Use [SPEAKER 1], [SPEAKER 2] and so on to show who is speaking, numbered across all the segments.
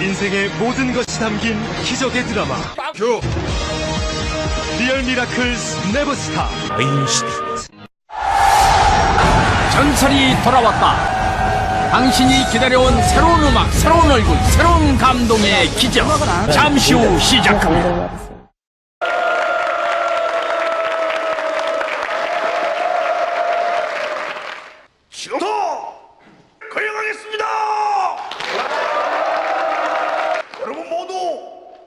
[SPEAKER 1] 인생의 모든 것이 담긴 기적의 드라마
[SPEAKER 2] 큐.
[SPEAKER 1] 리얼 미라클스 네버스타
[SPEAKER 3] 전설이 돌아왔다. 당신이 기다려온 새로운 음악, 새로운 얼굴, 새로운 감동의 기적. 잠시 후 시작합니다.
[SPEAKER 2] 지금부터 거행하겠습니다. 여러분 모두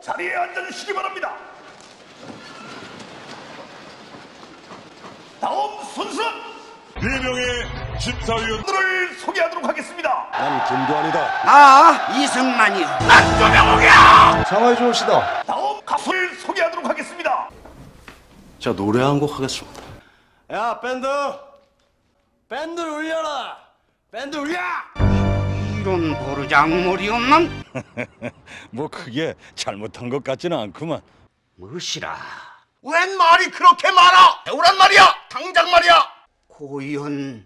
[SPEAKER 2] 자리에 앉아주시기 바랍니다. 다음 순서 네 명의 심사위원들을 소개하도록 하겠습니다.
[SPEAKER 4] 난 김도환이다.
[SPEAKER 5] 아 이승만이요
[SPEAKER 4] 상황이 좋으시다.
[SPEAKER 2] 다음 가수를 소개하도록 하겠습니다.
[SPEAKER 4] 자 노래 한 곡 하겠습니다. 야 밴드, 밴드를 울려라. 밴드 울려.
[SPEAKER 5] 이런 보르장머리 없는
[SPEAKER 6] 뭐 크게 잘못한 것 같지는 않구만.
[SPEAKER 5] 무엇이라
[SPEAKER 2] 웬 말이 그렇게 많아? 배우란 말이야. 당장 말이야.
[SPEAKER 5] 고연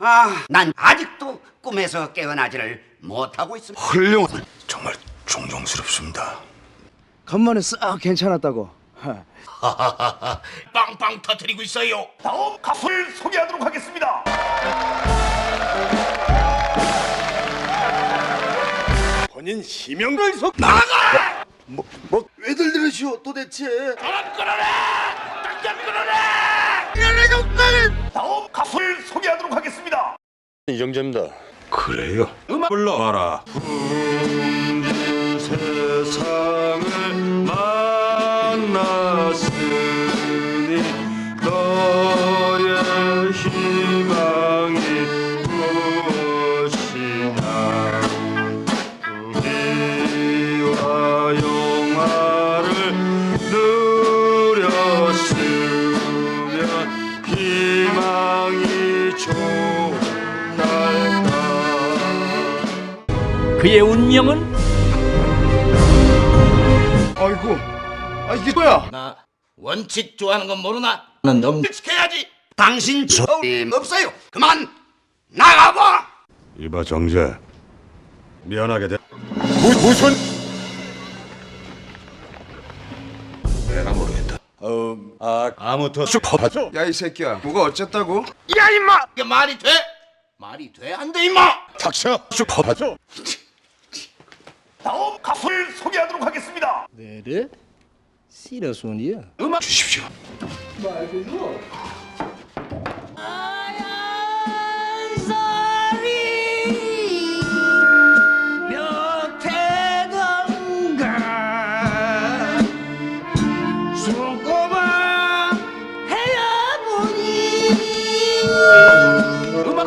[SPEAKER 5] 아 난 아직도 꿈에서 깨어나지를 못하고 있습니다
[SPEAKER 4] 훌륭한. 정말 존경스럽습니다.
[SPEAKER 7] 간만에 싹 괜찮았다고.
[SPEAKER 2] 빵빵 터뜨리고 있어요. 다음 가수를 소개하도록 하겠습니다.
[SPEAKER 4] 본인 희명을 속
[SPEAKER 2] 나가!
[SPEAKER 4] 뭐 왜들 들으시오 도대체?
[SPEAKER 2] 사람 끌어내! 당장 끌어내! 다음 가수를 소개하도록 하겠습니다.
[SPEAKER 4] 이정재입니다.
[SPEAKER 6] 그래요?
[SPEAKER 4] 음악 불러봐라. 세상을 만났으니 너의 희망이 무엇이냐
[SPEAKER 3] 그의 운명은
[SPEAKER 7] 아이고, 아 이게 뭐야?
[SPEAKER 2] 나 원칙 좋아하는 건 모르나? 난 너무 지켜야지.
[SPEAKER 5] 당신 저임 없어요 그만 나가봐
[SPEAKER 6] 이봐 정재. 미안하게 돼.
[SPEAKER 4] 무, 무슨? 내가 모르겠다. 어, 아,
[SPEAKER 6] 아무튼
[SPEAKER 4] 슈퍼하죠.
[SPEAKER 7] 야이 새끼야, 뭐가 어쨌다고?
[SPEAKER 2] 야 임마! 이게 말이 돼? 말이 돼? 안 돼 임마!
[SPEAKER 4] 닥쳐. 슈퍼하죠.
[SPEAKER 2] 다음 가수를 소개하도록 하겠습니다.
[SPEAKER 7] 내래? 시러손이야.
[SPEAKER 4] 음악 주십시오.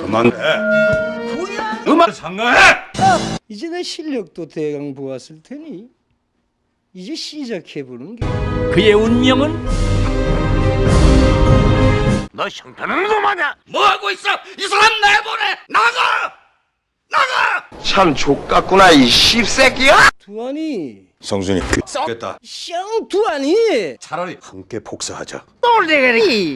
[SPEAKER 6] 그만해. 음악 상가해.
[SPEAKER 7] 이제 내 실력도 대강 보았을 테니 이제 시작해 보는 게.
[SPEAKER 3] 그의 운명은
[SPEAKER 2] 너 형편은 놈 아냐? 뭐 하고 있어? 이 사람 내보내! 나가! 나가!
[SPEAKER 4] 참 족같구나 이 씹새끼야.
[SPEAKER 7] 두안이,
[SPEAKER 6] 성순이 겠다
[SPEAKER 7] 쌍 두안이.
[SPEAKER 4] 차라리 함께 복사하자.
[SPEAKER 7] 똘대가리.